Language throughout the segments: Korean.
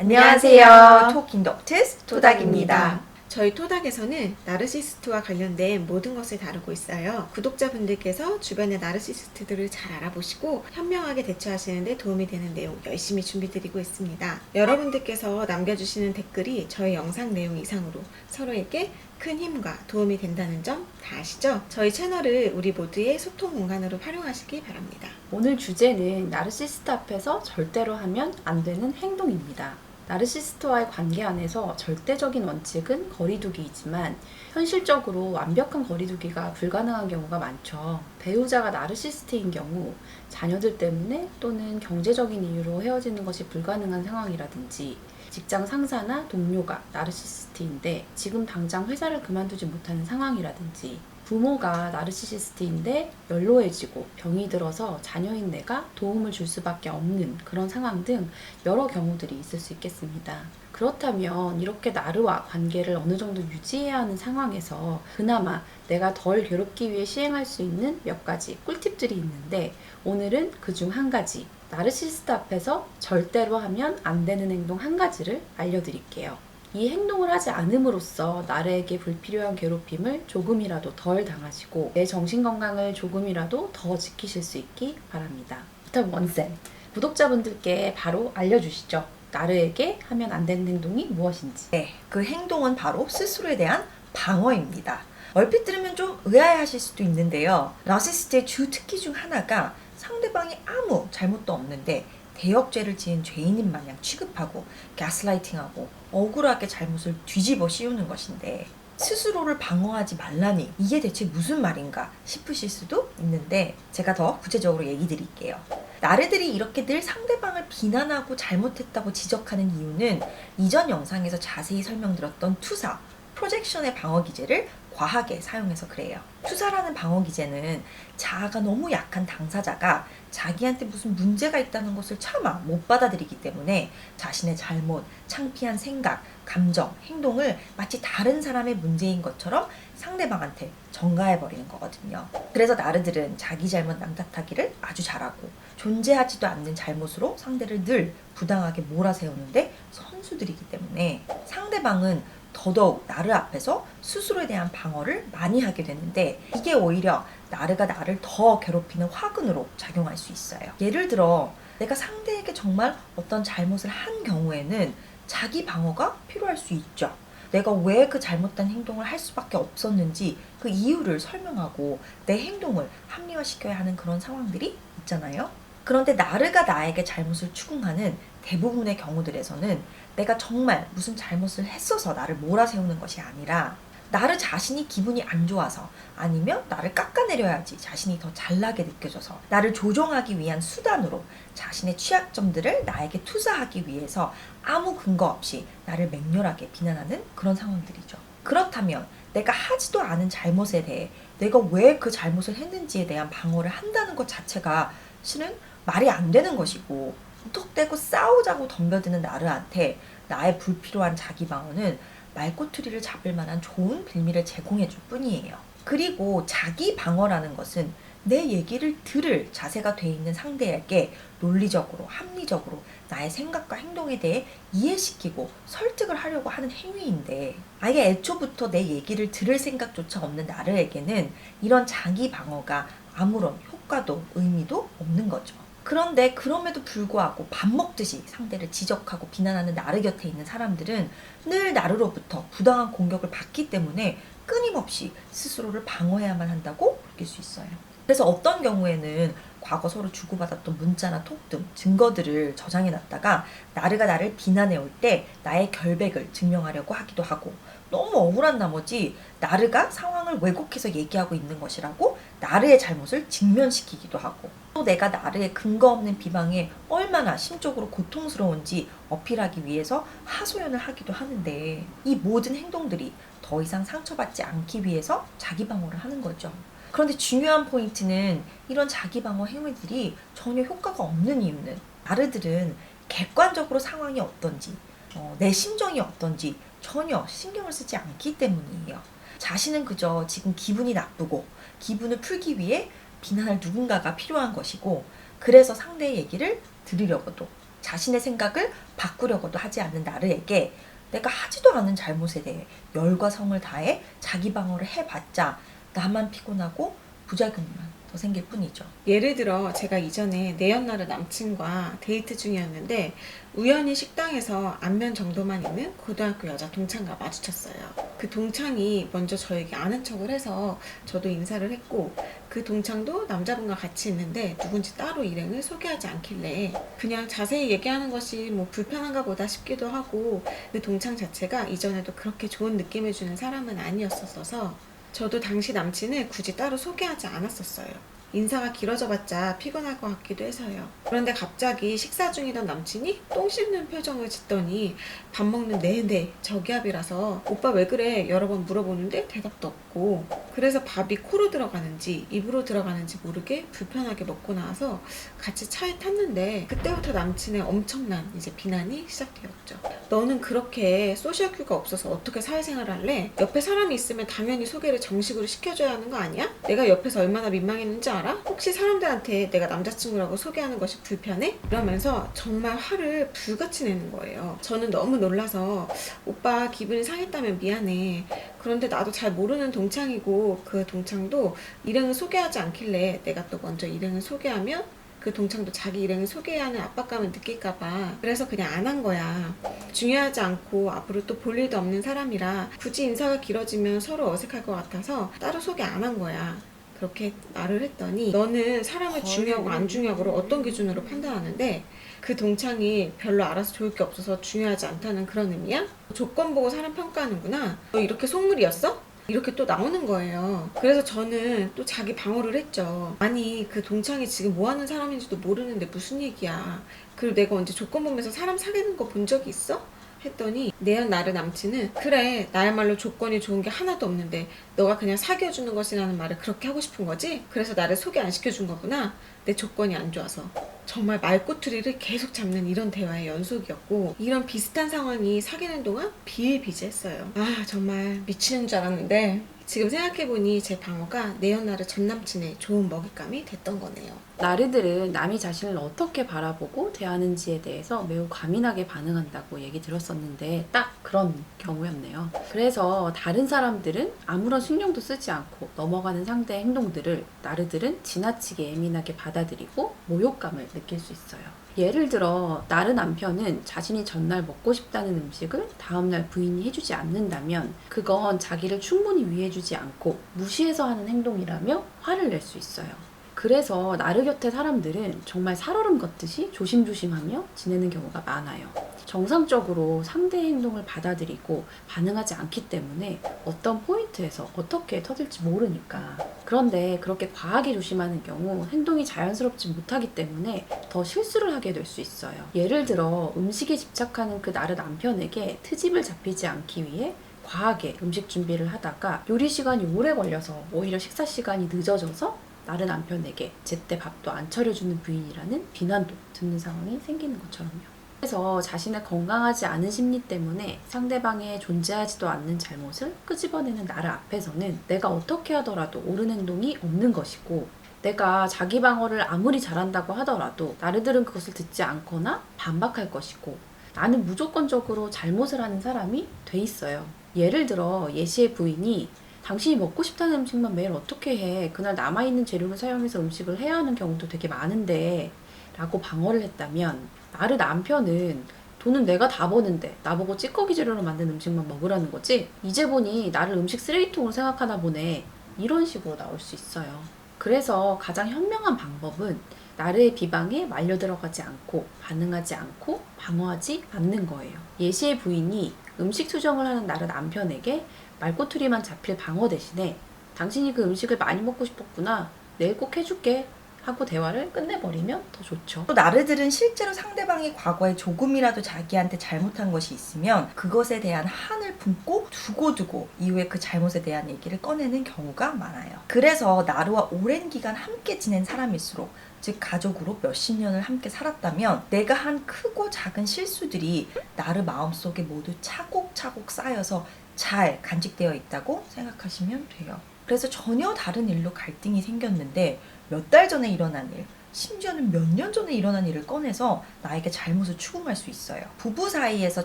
안녕하세요. 토킹 덕트스 토닥입니다. 저희 토닥에서는 나르시스트와 관련된 모든 것을 다루고 있어요. 구독자분들께서 주변의 나르시스트들을 잘 알아보시고 현명하게 대처하시는데 도움이 되는 내용 열심히 준비드리고 있습니다. 여러분들께서 남겨주시는 댓글이 저희 영상 내용 이상으로 서로에게 큰 힘과 도움이 된다는 점 다 아시죠? 저희 채널을 우리 모두의 소통 공간으로 활용하시기 바랍니다. 오늘 주제는 나르시스트 앞에서 절대로 하면 안 되는 행동입니다. 나르시스트와의 관계 안에서 절대적인 원칙은 거리두기이지만 현실적으로 완벽한 거리두기가 불가능한 경우가 많죠. 배우자가 나르시스트인 경우 자녀들 때문에 또는 경제적인 이유로 헤어지는 것이 불가능한 상황이라든지 직장 상사나 동료가 나르시스트인데 지금 당장 회사를 그만두지 못하는 상황이라든지 부모가 나르시시스트인데 연로해지고 병이 들어서 자녀인 내가 도움을 줄 수밖에 없는 그런 상황 등 여러 경우들이 있을 수 있겠습니다. 그렇다면 이렇게 나르와 관계를 어느 정도 유지해야 하는 상황에서 그나마 내가 덜 괴롭기 위해 시행할 수 있는 몇 가지 꿀팁들이 있는데 오늘은 그 중 한 가지 나르시스트 앞에서 절대로 하면 안 되는 행동 한 가지를 알려드릴게요. 이 행동을 하지 않음으로써 나르에게 불필요한 괴롭힘을 조금이라도 덜 당하시고 내 정신 건강을 조금이라도 더 지키실 수 있기 바랍니다. 일단 원쌤 구독자분들께 바로 알려주시죠. 나르에게 하면 안 되는 행동이 무엇인지. 네, 그 행동은 바로 스스로에 대한 방어입니다. 얼핏 들으면 좀 의아해하실 수도 있는데요. 나시스트의 주 특기 중 하나가 상대방이 아무 잘못도 없는데 대역죄를 지은 죄인인 마냥 취급하고 가스라이팅하고 억울하게 잘못을 뒤집어 씌우는 것인데 스스로를 방어하지 말라니 이게 대체 무슨 말인가 싶으실 수도 있는데 제가 더 구체적으로 얘기 드릴게요. 나르들이 이렇게 늘 상대방을 비난하고 잘못했다고 지적하는 이유는 이전 영상에서 자세히 설명드렸던 투사, 프로젝션의 방어 기제를 과하게 사용해서 그래요. 투사라는 방어 기제는 자아가 너무 약한 당사자가 자기한테 무슨 문제가 있다는 것을 차마 못 받아들이기 때문에 자신의 잘못, 창피한 생각, 감정, 행동을 마치 다른 사람의 문제인 것처럼 상대방한테 전가해버리는 거거든요. 그래서 나르들은 자기 잘못 남탓하기를 아주 잘하고 존재하지도 않는 잘못으로 상대를 늘 부당하게 몰아세우는데 선수들이기 때문에 상대방은 더더욱 나르 앞에서 스스로에 대한 방어를 많이 하게 되는데 이게 오히려 나르가 나를 더 괴롭히는 화근으로 작용할 수 있어요. 예를 들어 내가 상대에게 정말 어떤 잘못을 한 경우에는 자기 방어가 필요할 수 있죠. 내가 왜 그 잘못된 행동을 할 수밖에 없었는지 그 이유를 설명하고 내 행동을 합리화시켜야 하는 그런 상황들이 있잖아요. 그런데 나르가 나에게 잘못을 추궁하는 대부분의 경우들에서는 내가 정말 무슨 잘못을 했어서 나를 몰아세우는 것이 아니라 나를 자신이 기분이 안 좋아서 아니면 나를 깎아내려야지 자신이 더 잘나게 느껴져서 나를 조종하기 위한 수단으로 자신의 취약점들을 나에게 투사하기 위해서 아무 근거 없이 나를 맹렬하게 비난하는 그런 상황들이죠. 그렇다면 내가 하지도 않은 잘못에 대해 내가 왜 그 잘못을 했는지에 대한 방어를 한다는 것 자체가 실은 말이 안 되는 것이고 톡대고 싸우자고 덤벼드는 나르한테 나의 불필요한 자기 방어는 말꼬투리를 잡을 만한 좋은 빌미를 제공해 줄 뿐이에요. 그리고 자기 방어라는 것은 내 얘기를 들을 자세가 돼 있는 상대에게 논리적으로, 합리적으로 나의 생각과 행동에 대해 이해시키고 설득을 하려고 하는 행위인데 아예 애초부터 내 얘기를 들을 생각조차 없는 나르에게는 이런 자기 방어가 아무런 효과도 의미도 없는 거죠. 그런데 그럼에도 불구하고 밥 먹듯이 상대를 지적하고 비난하는 나르 곁에 있는 사람들은 늘 나르로부터 부당한 공격을 받기 때문에 끊임없이 스스로를 방어해야만 한다고 느낄 수 있어요. 그래서 어떤 경우에는 과거 서로 주고받았던 문자나 톡 등 증거들을 저장해 놨다가 나르가 나를 비난해 올 때 나의 결백을 증명하려고 하기도 하고 너무 억울한 나머지 나르가 상황을 왜곡해서 얘기하고 있는 것이라고 나르의 잘못을 직면시키기도 하고 또 내가 나르의 근거 없는 비방에 얼마나 심적으로 고통스러운지 어필하기 위해서 하소연을 하기도 하는데 이 모든 행동들이 더 이상 상처받지 않기 위해서 자기 방어를 하는 거죠. 그런데 중요한 포인트는 이런 자기 방어 행위들이 전혀 효과가 없는 이유는 나르들은 객관적으로 상황이 어떤지 어, 내 심정이 어떤지 전혀 신경을 쓰지 않기 때문이에요. 자신은 그저 지금 기분이 나쁘고 기분을 풀기 위해 비난할 누군가가 필요한 것이고 그래서 상대의 얘기를 들으려고도 자신의 생각을 바꾸려고도 하지 않는 나르에게 내가 하지도 않은 잘못에 대해 열과 성을 다해 자기 방어를 해봤자 나만 피곤하고 부작용만 더 생길 뿐이죠. 예를 들어 제가 이전에 내연나르 남친과 데이트 중이었는데 우연히 식당에서 안면 정도만 있는 고등학교 여자 동창과 마주쳤어요. 그 동창이 먼저 저에게 아는 척을 해서 저도 인사를 했고 그 동창도 남자분과 같이 있는데 누군지 따로 일행을 소개하지 않길래 그냥 자세히 얘기하는 것이 뭐 불편한가 보다 싶기도 하고 그 동창 자체가 이전에도 그렇게 좋은 느낌을 주는 사람은 아니었었어서 저도 당시 남친을 굳이 따로 소개하지 않았었어요. 인사가 길어져 봤자 피곤할 것 같기도 해서요. 그런데 갑자기 식사 중이던 남친이 똥 씹는 표정을 짓더니 밥 먹는 내내 저기압이라서 오빠 왜 그래 여러 번 물어보는데 대답도 없고 그래서 밥이 코로 들어가는지 입으로 들어가는지 모르게 불편하게 먹고 나와서 같이 차에 탔는데 그때부터 남친의 엄청난 이제 비난이 시작되었죠. 너는 그렇게 소셜 큐가 없어서 어떻게 사회생활을 할래? 옆에 사람이 있으면 당연히 소개를 정식으로 시켜줘야 하는 거 아니야? 내가 옆에서 얼마나 민망했는지 알아? 혹시 사람들한테 내가 남자친구라고 소개하는 것이 불편해? 이러면서 정말 화를 불같이 내는 거예요. 저는 너무 놀라서 오빠 기분이 상했다면 미안해. 그런데 나도 잘 모르는 동창이고 그 동창도 일행을 소개하지 않길래 내가 또 먼저 일행을 소개하면 그 동창도 자기 일행을 소개해야 하는 압박감을 느낄까봐 그래서 그냥 안 한 거야. 중요하지 않고 앞으로 또 볼 일도 없는 사람이라 굳이 인사가 길어지면 서로 어색할 것 같아서 따로 소개 안 한 거야. 그렇게 말을 했더니 너는 사람을 중요하고 안 중요하고를 어떤 기준으로 판단하는데 그 동창이 별로 알아서 좋을 게 없어서 중요하지 않다는 그런 의미야? 조건 보고 사람 평가하는구나. 너 이렇게 속물이었어? 이렇게 또 나오는 거예요. 그래서 저는 또 자기 방어를 했죠. 아니, 그 동창이 지금 뭐 하는 사람인지도 모르는데 무슨 얘기야. 그리고 내가 언제 조건 보면서 사람 사귀는 거 본 적이 있어? 했더니 내연 나르 남친은 그래 나야말로 조건이 좋은 게 하나도 없는데 너가 그냥 사귀어주는 것이라는 말을 그렇게 하고 싶은 거지? 그래서 나를 소개 안 시켜준 거구나. 내 조건이 안 좋아서. 정말 말꼬투리를 계속 잡는 이런 대화의 연속이었고 이런 비슷한 상황이 사귀는 동안 비일비재했어요. 아 정말 미치는 줄 알았는데 지금 생각해보니 제 방어가 내연나르 전 남친의 좋은 먹잇감이 됐던 거네요 나르들은 남이 자신을 어떻게 바라보고 대하는지에 대해서 매우 과민하게 반응한다고 얘기 들었었는데 딱 그런 경우였네요. 그래서 다른 사람들은 아무런 신경도 쓰지 않고 넘어가는 상대의 행동들을 나르들은 지나치게 예민하게 받아들이고 모욕감을 느낄 수 있어요. 예를 들어 나르 남편은 자신이 전날 먹고 싶다는 음식을 다음날 부인이 해주지 않는다면 그건 자기를 충분히 위해주지 않고 무시해서 하는 행동이라며 화를 낼 수 있어요. 그래서 나르 곁의 사람들은 정말 살얼음 걷듯이 조심조심하며 지내는 경우가 많아요. 정상적으로 상대의 행동을 받아들이고 반응하지 않기 때문에 어떤 포인트에서 어떻게 터질지 모르니까. 그런데 그렇게 과하게 조심하는 경우 행동이 자연스럽지 못하기 때문에 더 실수를 하게 될 수 있어요. 예를 들어 음식에 집착하는 그 나르 남편에게 트집을 잡히지 않기 위해 과하게 음식 준비를 하다가 요리 시간이 오래 걸려서 오히려 식사 시간이 늦어져서 나른 남편에게 제때 밥도 안 차려주는 부인이라는 비난도 듣는 상황이 생기는 것처럼요. 그래서 자신의 건강하지 않은 심리 때문에 상대방의 존재하지도 않는 잘못을 끄집어내는 나를 앞에서는 내가 어떻게 하더라도 옳은 행동이 없는 것이고 내가 자기 방어를 아무리 잘한다고 하더라도 나르들은 그것을 듣지 않거나 반박할 것이고 나는 무조건적으로 잘못을 하는 사람이 돼 있어요. 예를 들어 예시의 부인이 당신이 먹고 싶다는 음식만 매일 어떻게 해? 그날 남아있는 재료를 사용해서 음식을 해야 하는 경우도 되게 많은데 라고 방어를 했다면 나를 남편은 돈은 내가 다 버는데 나보고 찌꺼기 재료로 만든 음식만 먹으라는 거지? 이제 보니 나를 음식 쓰레기통으로 생각하나 보네. 이런 식으로 나올 수 있어요. 그래서 가장 현명한 방법은 나르의 비방에 말려 들어가지 않고 반응하지 않고 방어하지 않는 거예요. 예시의 부인이 음식 수정을 하는 나르 남편에게 말꼬투리만 잡힐 방어 대신에 당신이 그 음식을 많이 먹고 싶었구나. 내일 꼭 해줄게. 하고 대화를 끝내버리면 더 좋죠. 또 나르들은 실제로 상대방이 과거에 조금이라도 자기한테 잘못한 것이 있으면 그것에 대한 한을 품고 두고두고 이후에 그 잘못에 대한 얘기를 꺼내는 경우가 많아요. 그래서 나르와 오랜 기간 함께 지낸 사람일수록 즉 가족으로 몇십 년을 함께 살았다면 내가 한 크고 작은 실수들이 나르 마음속에 모두 차곡차곡 쌓여서 잘 간직되어 있다고 생각하시면 돼요. 그래서 전혀 다른 일로 갈등이 생겼는데 몇 달 전에 일어난 일, 심지어는 몇 년 전에 일어난 일을 꺼내서 나에게 잘못을 추궁할 수 있어요. 부부 사이에서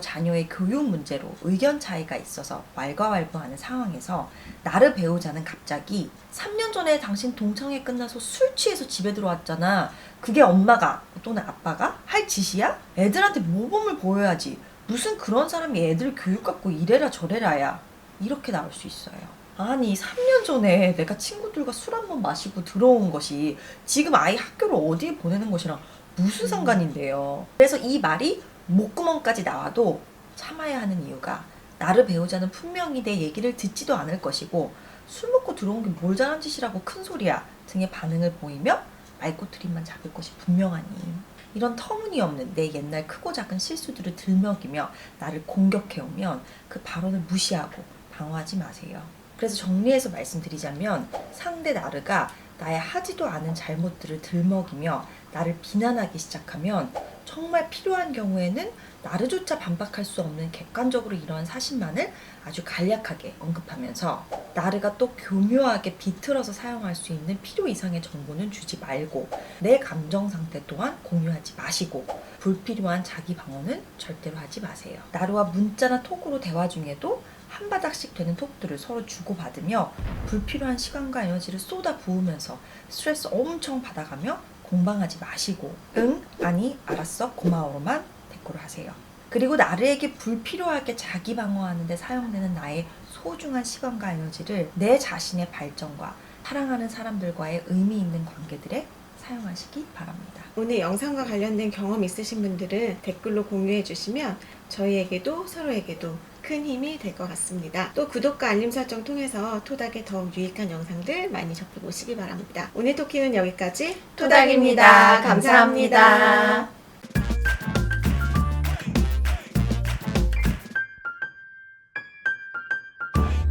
자녀의 교육 문제로 의견 차이가 있어서 왈가왈부하는 상황에서 나를 배우자는 갑자기 3년 전에 당신 동창회 끝나서 술 취해서 집에 들어왔잖아. 그게 엄마가 또는 아빠가 할 짓이야? 애들한테 모범을 보여야지. 무슨 그런 사람이 애들 교육 갖고 이래라 저래라야. 이렇게 나올 수 있어요. 아니 3년 전에 내가 친구들과 술 한 번 마시고 들어온 것이 지금 아이 학교를 어디에 보내는 것이랑 무슨 상관인데요. 그래서 이 말이 목구멍까지 나와도 참아야 하는 이유가 나를 배우자는 분명히 내 얘기를 듣지도 않을 것이고 술 먹고 들어온 게 뭘 잘한 짓이라고 큰 소리야 등의 반응을 보이며 말꼬투리만 잡을 것이 분명하니 이런 터무니없는 내 옛날 크고 작은 실수들을 들먹이며 나를 공격해오면 그 발언을 무시하고 방어하지 마세요. 그래서 정리해서 말씀드리자면 상대 나르가 나의 하지도 않은 잘못들을 들먹이며 나를 비난하기 시작하면 정말 필요한 경우에는 나르조차 반박할 수 없는 객관적으로 이러한 사실만을 아주 간략하게 언급하면서 나르가 또 교묘하게 비틀어서 사용할 수 있는 필요 이상의 정보는 주지 말고 내 감정 상태 또한 공유하지 마시고 불필요한 자기 방어는 절대로 하지 마세요. 나르와 문자나 톡으로 대화 중에도 한 바닥씩 되는 톡들을 서로 주고받으며 불필요한 시간과 에너지를 쏟아 부으면서 스트레스 엄청 받아가며 공방하지 마시고 응, 아니, 알았어, 고마워로만 댓글을 하세요. 그리고 나르에게 불필요하게 자기 방어하는데 사용되는 나의 소중한 시간과 에너지를 내 자신의 발전과 사랑하는 사람들과의 의미 있는 관계들에 사용하시기 바랍니다. 오늘 영상과 관련된 경험 있으신 분들은 댓글로 공유해 주시면 저희에게도 서로에게도 큰 힘이 될 것 같습니다. 또 구독과 알림 설정 통해서 토닥의 더욱 유익한 영상들 많이 접해보시기 바랍니다. 오늘 토킹은 여기까지 토닥입니다. 감사합니다.